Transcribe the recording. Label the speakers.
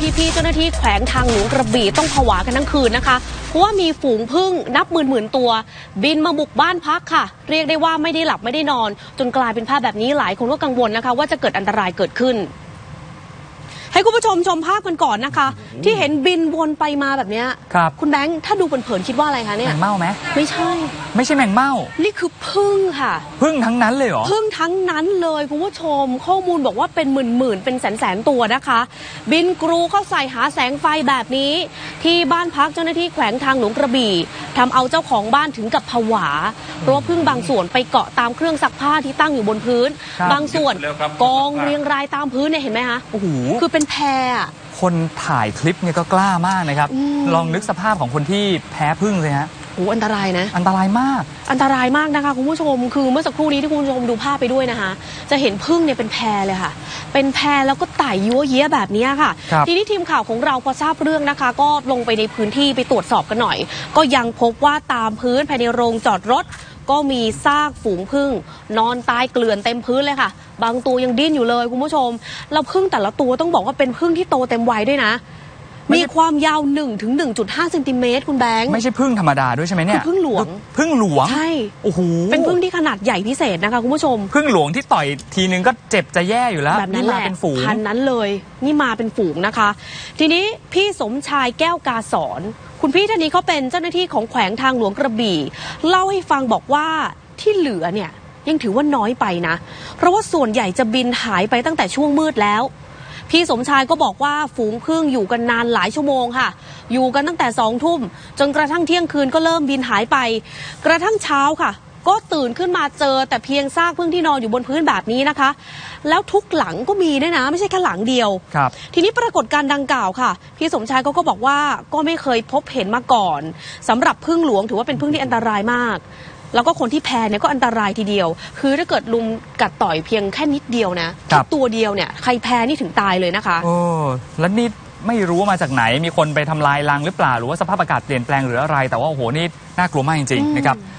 Speaker 1: พี่ๆเจ้าหน้าที่แขวงทางหลวงกระบี่ต้องผวากันทั้งคืนนะคะเพราะว่ามีฝูงพึ่งนับหมื่นหมื่นตัว บินมาบุกบ้านพักค่ะ เรียกได้ว่าไม่ได้หลับไม่ได้นอน จนกลายเป็นภาพแบบนี้หลายคนก็กังวลนะคะ ว่าจะเกิดอันตรายเกิดขึ้น ให้คุณผู้ชมชมภาพกันก่อนนะคะ ที่เห็นบินวนไปมาแบบเนี้ย
Speaker 2: ครับ
Speaker 1: คุณแบงค์ถ้าดูเผินๆคิดว่าอะไรคะ
Speaker 2: แม
Speaker 1: เนี่ย
Speaker 2: งเม่าไหม
Speaker 1: ไม่ใช่
Speaker 2: ไม่ใช่แมงเม่า
Speaker 1: นี่คือพึ่งค่ะ
Speaker 2: พึ่งทั้งนั้นเลยเหรอ
Speaker 1: พึ่งทั้งนั้นเลยคุณผู้ชม ข้อมูลบอกว่าเป็นหมื่นหมื่นๆเป็นแสนแสนๆตัวนะคะ บินกรูเข้าใส่หาแสงไฟแบบนี้ ที่บ้านพักเจ้าหน้าที่แขวงทางหลวงกระบี่ ทำเอาเจ้าของบ้านถึงกับผวา เพราะว่าพึ่งบางส่วนไปเกาะตามเครื่องซักผ้าที่ตั้งอยู่บนพื้น
Speaker 2: ครับ
Speaker 1: บางส่วนกองเรียงรายตามพื้นเนี่ยเห็นไหมคะ
Speaker 2: โอ้โห
Speaker 1: คือเป็นแพรอะ
Speaker 2: คนถ่ายคลิปเนี่ยก็กล้ามากนะครับ
Speaker 1: อืม
Speaker 2: ลองนึกสภาพของคนที่แพ้พึ่งเลยฮะ
Speaker 1: โอ้อันตรายนะ
Speaker 2: อันตรายมาก
Speaker 1: อันตรายมากนะคะคุณผู้ชม คือเมื่อสักครู่นี้ที่คุณผู้ชมดูภาพไปด้วยนะคะ จะเห็นพึ่งเนี่ยเป็นแพรเลยค่ะ เป็นแพรแล้วก็ไต่ยั่วเยี้ยแบบนี้ค่ะ
Speaker 2: ครับ
Speaker 1: ทีนี้ทีมข่าวของเราพอทราบเรื่องนะคะ ก็ลงไปในพื้นที่ไปตรวจสอบกันหน่อย ก็ยังพบว่าตามพื้นภายในโรงจอดรถก็มีซากฝูงพึ่ง นอนตายเกลื่อนเต็มพื้นเลยค่ะ บางตัวยังดิ้นอยู่เลยคุณผู้ชม แล้วพึ่งแต่ละตัวต้องบอกว่าเป็นพึ่งที่โตเต็มวัยด้วยนะ
Speaker 2: ไม่
Speaker 1: มี
Speaker 2: ใช่
Speaker 1: ความยาว1ถึง1.5เซนติเมตรคุณแบงค์
Speaker 2: ไม่ใช่พึ่งธรรมดาด้วยใช่ไหมเนี่ย
Speaker 1: คือพึ่งหลวง
Speaker 2: พึ่งหลวง
Speaker 1: ใช่
Speaker 2: โอ้โห
Speaker 1: เป็นพึ่งที่ขนาดใหญ่พิเศษนะคะคุณผู้ชม
Speaker 2: พึ่งหลวงที่ต่อยทีนึงก็เจ็บจะแย่อยู่แล้ว
Speaker 1: แบบนั้นแห
Speaker 2: มา
Speaker 1: ละ
Speaker 2: เป็นฝูง
Speaker 1: พันนั้นเลย นี่มาเป็นฝูงนะคะ ทีนี้พี่สมชายแก้วกาสอนคุณพี่ท่านนี้เขาเป็นเจ้าหน้าที่ของแขวงทางหลวงกระบี่ เล่าให้ฟังบอกว่าที่เหลือเนี่ยยังถือว่าน้อยไปนะ เพราะว่าส่วนใหญ่จะบินหายไปตั้งแต่ช่วงมืดแล้ว พี่สมชายก็บอกว่าฝูงพึ่งอยู่กันนานหลายชั่วโมงค่ะ อยู่กันตั้งแต่สองทุ่มจนกระทั่งเที่ยงคืนก็เริ่มบินหายไป กระทั่งเช้าค่ะ ก็ตื่นขึ้นมาเจอแต่เพียงซากพึ่งที่นอนอยู่บนพื้นแบบนี้นะคะ แล้วทุกหลังก็มีด้วยนะ ไม่ใช่แค่หลังเดียว
Speaker 2: ครับ
Speaker 1: ทีนี้ปรากฏการณ์ดังกล่าวค่ะ พี่สมชายก็ก็บอกว่าก็ไม่เคยพบเห็นมาก่อนสำหรับพึ่งหลวงถือว่าเป็นพึ่งที่อันตรายมาก แล้วก็คนที่แพ้เนี่ยก็อันตรายทีเดียว คือถ้าเกิดลุมกัดต่อยเพียงแค่นิดเดียวนะครับแค่ตัวเดียวเนี่ยใครแพ้นี่ถึงตายเลยนะคะ
Speaker 2: โอ้แล้วนี่ไม่รู้ว่ามาจากไหนมีคนไปทำลายรังหรือเปล่า หรือว่าสภาพอากาศเปลี่ยนแปลงหรืออะไร แต่ว่าโอ้โหนี่น่ากลัวมากจริง
Speaker 1: อืม
Speaker 2: ๆนะครับ